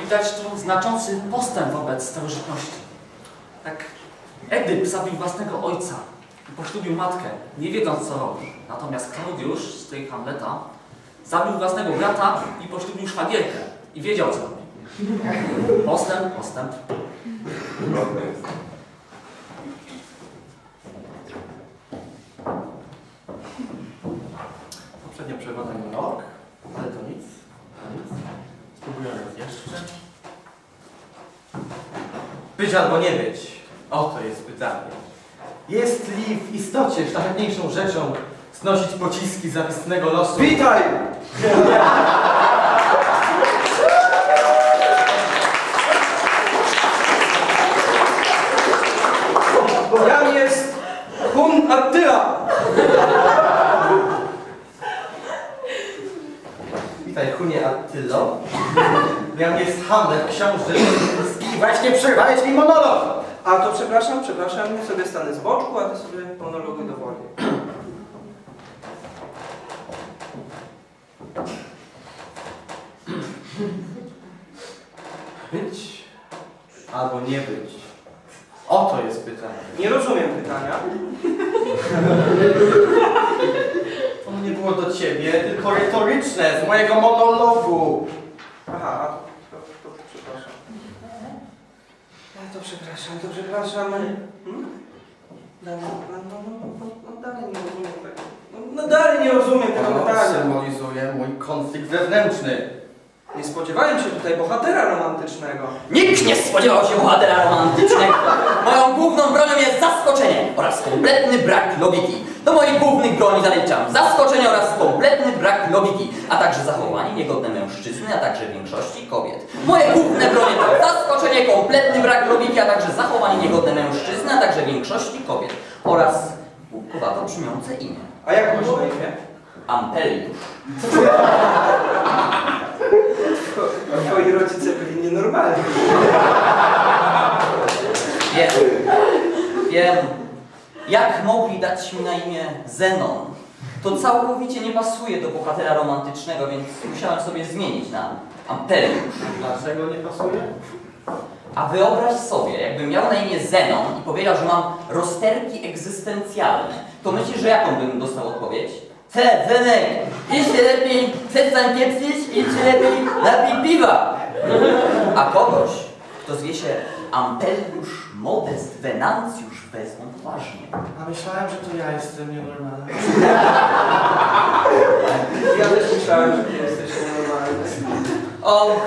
Widać tu znaczący postęp wobec starożytności. Tak, Edyp zabił własnego ojca i poślubił matkę, nie wiedząc co robi. Natomiast Klaudiusz z tej Hamleta zabił własnego brata i poślubił szwagierkę i wiedział co robi. Postęp, postęp. Być albo nie być. Oto jest pytanie. Jest li w istocie szlachetniejszą rzeczą znosić pociski zawistnego losu? Witaj! Jam jest Hun Attila. Witaj, Hunie Attylo. Miał jest Hamlet, książę właśnie przerwałeś mi monolog. A to przepraszam, przepraszam, sobie stanę z boczku, a ty sobie monology dowoli. Być albo nie być. Oto jest pytanie. Nie rozumiem pytania. To nie było do ciebie, tylko retoryczne, z mojego monologu. Aha, a to, to, to przepraszam. To przepraszam, to przepraszam. Hmm? Dalej, no, no, no, no, no, dalej nie rozumiem tego. No, no dalej nie rozumiem tego pytania. symbolizuje mój konflikt wewnętrzny. Nie spodziewałem się tutaj bohatera romantycznego. Nikt nie spodziewał się bohatera romantycznego. Moją główną bronią jest zaskoczenie oraz kompletny brak logiki. Do moich głównych broni zaliczam zaskoczenie oraz kompletny brak logiki, a także zachowanie niegodne mężczyzny, a także większości kobiet. Moje główne bronie to zaskoczenie, kompletny brak logiki, a także zachowanie niegodne mężczyzny, a także większości kobiet oraz głupkowato brzmiące imię. A jak masz na imię? Ampeliusz. Twoi rodzice byli nienormalni. Wiem, wiem. Jak mogli dać mi na imię Zenon? To całkowicie nie pasuje do bohatera romantycznego, więc musiałem sobie zmienić na Ampeliusz. Dlaczego nie pasuje? A wyobraź sobie, jakbym miał na imię Zenon i powiedział, że mam rozterki egzystencjalne, to myślisz, że jaką bym dostał odpowiedź? Te, Zenek, idź się lepiej przestań pieprzyć i się lepiej napij piwa. A kogoś, kto zwie się Ampeliusz Modest Venancjusz wezmą poważnie. A myślałem, że to ja jestem nienormalny. Ja też myślałem, że ty jesteś nienormalny. Och,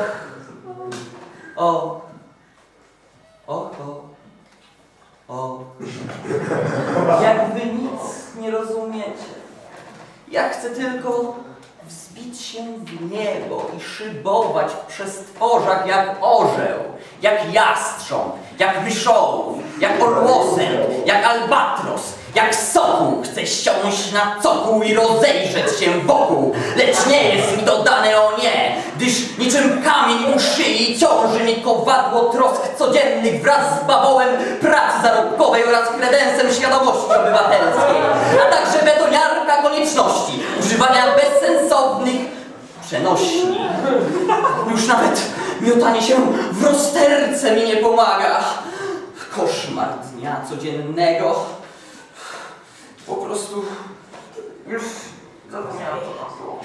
o, och, o, o. Jak wy nic nie rozumiecie. Ja chcę tylko wzbić się w niebo i szybować w przestworzach jak orzeł, jak jastrząb, jak myszołów, jak orłosęp, jak albatros, jak sokół. Chcę siąść na cokół i rozejrzeć się wokół, lecz nie jest mi to dane o nie, gdyż niczym kamień u szyi ciąży mi kowadło trosk codziennych wraz z bawołem pracy zarobkowej oraz kredensem świadomości obywatelskiej, a także betoniarka konieczności używania bezsensownych przenośni. Już nawet miotanie się w rozterce mi nie pomaga. Koszmar dnia codziennego. Po prostu już zapomniałem było.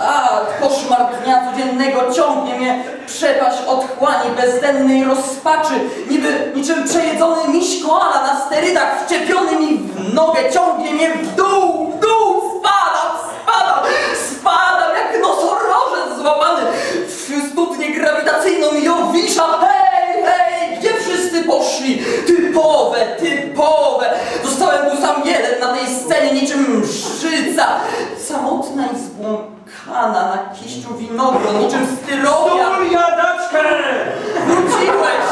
A, koszmar dnia codziennego ciągnie mnie przepaść otchłani bezdennej rozpaczy, niby niczym przejedzony miś koala na sterydach wczepiony mi w nogę, ciągnie mnie w dół, wszyscy poszli? Typowe, typowe, zostałem tu sam jeden na tej scenie niczym mszyca, samotna i zbłąkana na kiściu winogron, niczym styropian. Stój, jadaczkę! Wróciłeś!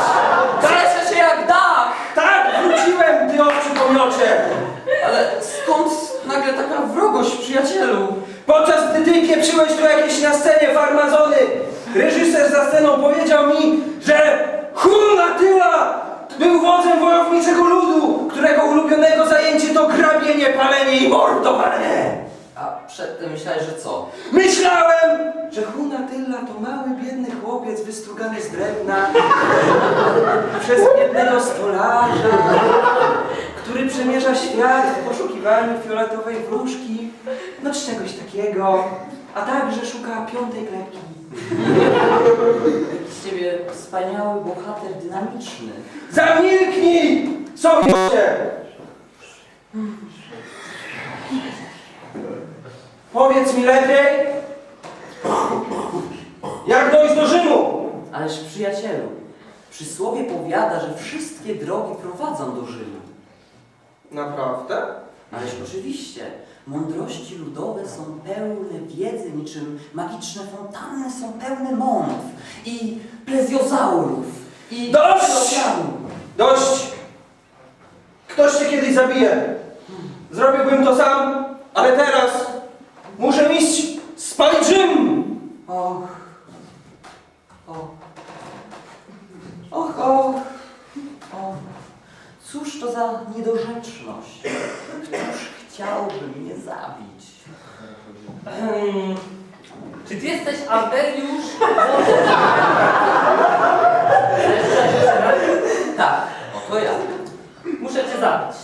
Cieszę się jak dach! Tak, wróciłem, ty oczy pomiocie! Ale skąd nagle taka wrogość, przyjacielu? Podczas gdy ty pieprzyłeś tu jakieś na scenie farmazony, reżyser za sceną powiedział mi, że Hun Attila był wodzem wojowniczego ludu, którego ulubionego zajęcie to grabienie, palenie i mordowanie. A przedtem myślałeś, że co? Myślałem, że Hunatylla to mały, biedny chłopiec wystrugany z drewna przez biednego stolarza, który przemierza świat w poszukiwaniu fioletowej wróżki, no czy czegoś takiego, a także szuka piątej klepki. Z ciebie wspaniały bohater dynamiczny. Zamilknij! Sowiecie! Powiedz mi lepiej, jak dojść do Rzymu? Ależ przyjacielu, przysłowie powiada, że wszystkie drogi prowadzą do Rzymu. Naprawdę? Ależ oczywiście, mądrości ludowe są pełne wiedzy, niczym magiczne fontanny są pełne mądw i plezjozaurów i Dość! Dość! Ktoś cię kiedyś zabije. Zrobiłbym to sam, ale teraz muszę iść spalić Rzym! Och, och, och, och, och. Cóż to za niedorzeczność? Któż chciałby mnie zabić? Hmm. Czy ty jesteś Amberiusz? Tak, oto ja. Muszę cię zabić.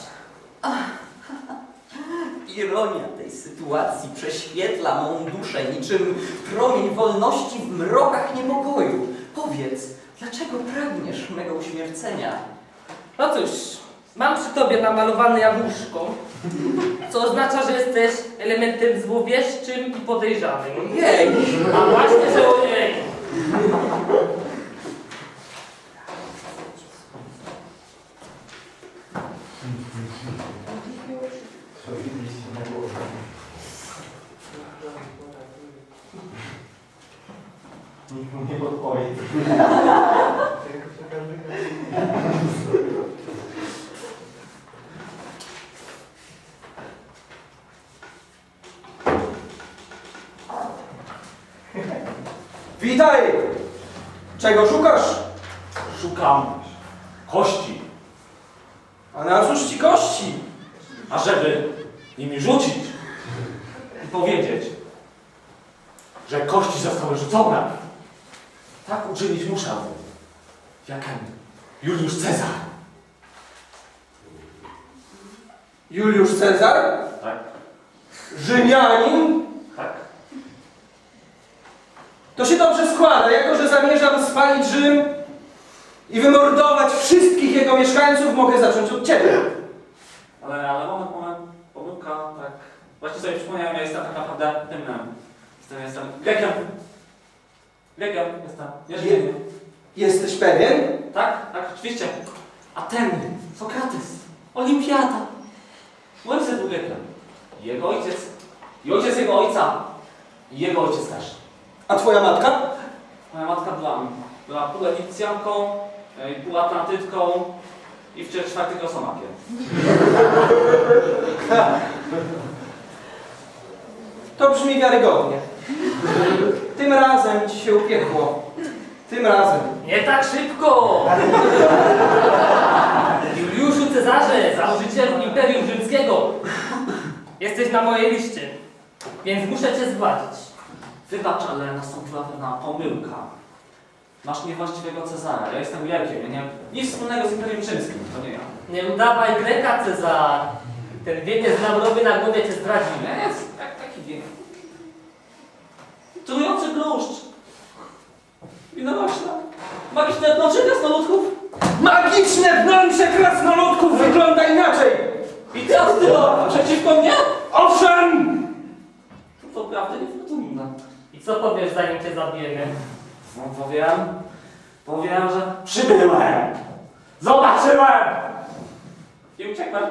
Ironia tej sytuacji prześwietla mą duszę niczym promień wolności w mrokach niepokoju. Powiedz, dlaczego pragniesz mego uśmiercenia? No cóż, mam przy tobie namalowane jabłuszko, co oznacza, że jesteś elementem złowieszczym i podejrzanym. Jej! A właśnie, że ojej. Nie podpowie. Witaj! Czego szukasz? Szukam kości, A na cóż ci kości? ażeby nimi rzucić i powiedzieć, że kości zostały rzucone. Tak uczynić muszę, jakem Juliusz Cezar. Juliusz Cezar? Tak, Rzymianin? tak. To się dobrze składa, jako że zamierzam spalić Rzym i wymordować wszystkich jego mieszkańców, mogę zacząć od ciebie. Ale, ale moment, moment, pomyłka, tak. Właśnie sobie przypomniałem, ja jestem tak naprawdę tym, em, jestem, jestem Grekiem. Grekiem jestem, nie Rzymianinem. Jesteś pewien? Tak, tak, oczywiście. Ateny, Sokrates, Olimpiada. Mój ojciec był Grekiem. Jego ojciec, i ojciec jego ojca, i jego ojciec też. A twoja matka? Moja matka była, była pół Egipcjanką, e, pół Atlantytką i w czwartym rosomakiem. To brzmi wiarygodnie. Tym razem ci się upiekło. Tym razem. Nie tak szybko! Juliuszu Cezarze, założycielu Imperium Rzymskiego. Jesteś na mojej liście, więc muszę cię zgładzić. Wybacz, ale nastąpiła pewna pomyłka. Masz niewłaściwego Cezara, ja jestem Grekiem, ja nie mam nic wspólnego z Imperium Rzymskim, to nie ja. Nie udawaj Greka, Cezar. Ten wieniec labrowy na głowie cię zdradzi. Nie, jest jak taki wiek. Trujący bluszcz. I no właśnie, magiczne pnocze krasnoludków. Magiczne wnętrze krasnoludków wygląda inaczej! I ty, Astylo, przeciwko mnie? Owszem! To prawda niefortunne. Co powiesz, zanim cię zabijemy? No powiem, powiem, że przybyłem. Zobaczyłem. I uciekłem.